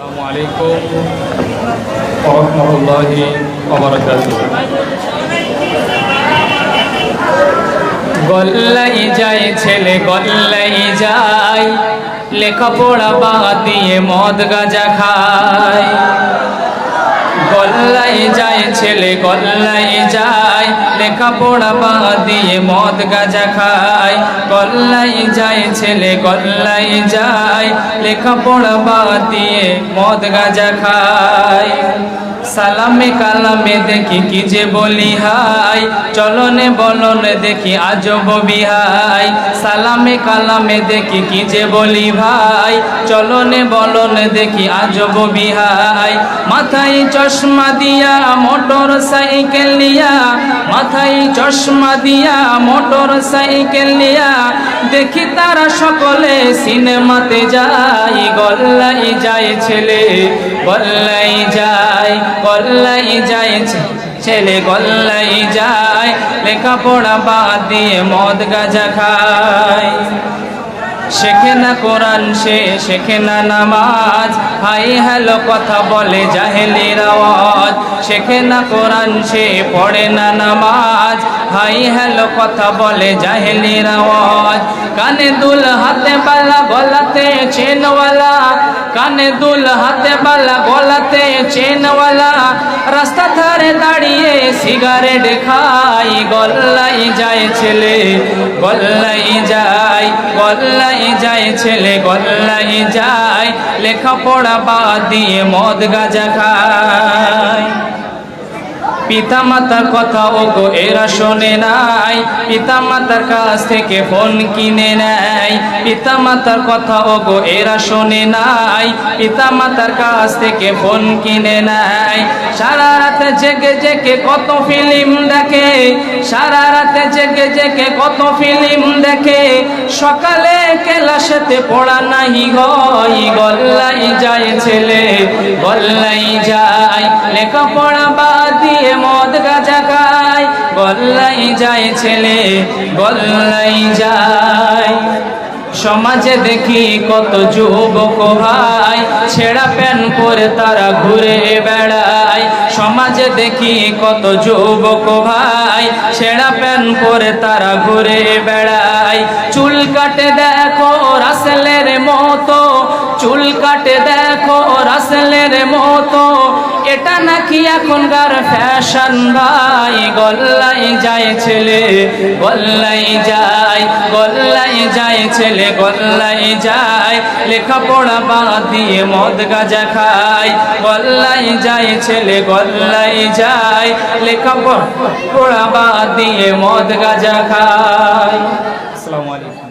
আসসালামু আলাইকুম রহমতুল্লাহি গল্লাই যায় ছেলে, গল্লাই যায়। লেখাপড়া বাদ দিয়ে মদ গাজা খায়। গল্লাই যায় ছেলে, গল্লাই যায়। লেখাপড়া বাদ দিয়ে মদ গাজা খায়। গল্লাই যায় ছেলে গল্লাই যায়। লেখাপড়া বাদ দিয়ে মদ গাজা খায়। সালামে কালামে দেখি কি যে বলি হাই চলনে বলনে দেখি আজব বিহাই সালামে কালামে দেখি কি যে বলি ভাই। চলনে বলনে দেখি আজব বিহাই মাথায় চশমা দিয়া মোটর সাইকেল নিয়া মাথায় চশমা দিয়া মোটর সাইকেল নিয়া দেখি তারা সকলে সিনেমাতে যাই গল্লাই যায় ছেলে, গল্লাই যায় গল্লাই যায় ছেলে, গল্লাই যায়, লেখাপড়া বাদ দিয়ে মদ গাজা খায়। শেখে না কোরআন সে, শেখে না নামাজ। হাই হ্যালো, কথা বলে জাহেলির আওয়াজ। শেখে না কোরআন সে, পড়ে না নামাজ। হাই হ্যালো, কথা বলে জাহেলির আওয়াজ। কানে দুল হাতে বালা গলাতে চেনওয়ালা। কানে দুল হাতে বালা গলাতে চেনওয়ালা। রাস্তা ধারে দাঁড়িয়ে সিগারেট খাই, গল্লাই যায় ছেলে, গল্লাই যায় গল্লাই যায় ছেলে, গল্লাই যায়। লেখাপড়া বাদ দিয়ে মদ গাজা খায়। পিতা মাতার কথা ও গো এরা শোনে নাই। পিতা মাতার কাছ থেকে ফোন কিনে নেয়। পিতা মাতার কথা ও গো এরা শোনে নাই। পিতা মাতার কাছ থেকে ফোন কিনে নেয়। সারা রাতে জেগে জেগে কত ফিল্ম দেখে। সারা রাতে জেগে জেগে কত ফিল্ম দেখে। সকালে কেলাসেতে পড়া নাই গই গল্লাই যায় ছেলে, গল্লাই যায়। লেখাপড়া খায় গল্লাই যায় ছেলে গল্লাই যায়। সমাজে দেখি কত যুবক ভাই, ছেঁড়া প্যান পরে তারা ঘুরে বেড়ায়। সমাজে দেখি কত যুবক ভাই, ছেঁড়া প্যান পরে তারা ঘুরে বেড়ায়। চুল কাটে দেখো রাসেলের মতো, চুল কাটে দেখো রাসেলের মতো। এটা নাকি এখনকার ফ্যাশন ভাই? গল্লাই যায় ছেলে গল্লাই যায় গল্লাই যায় ছেলে গল্লাই যায়। লেখাপড়া বাদ দিয়ে মদ গাজা খায়। গল্লাই যায় ছেলে গল্লাই যায়। লেখাপড়া বাদ দিয়ে মদ গাজা খায়। আসসালামু আলাইকুম।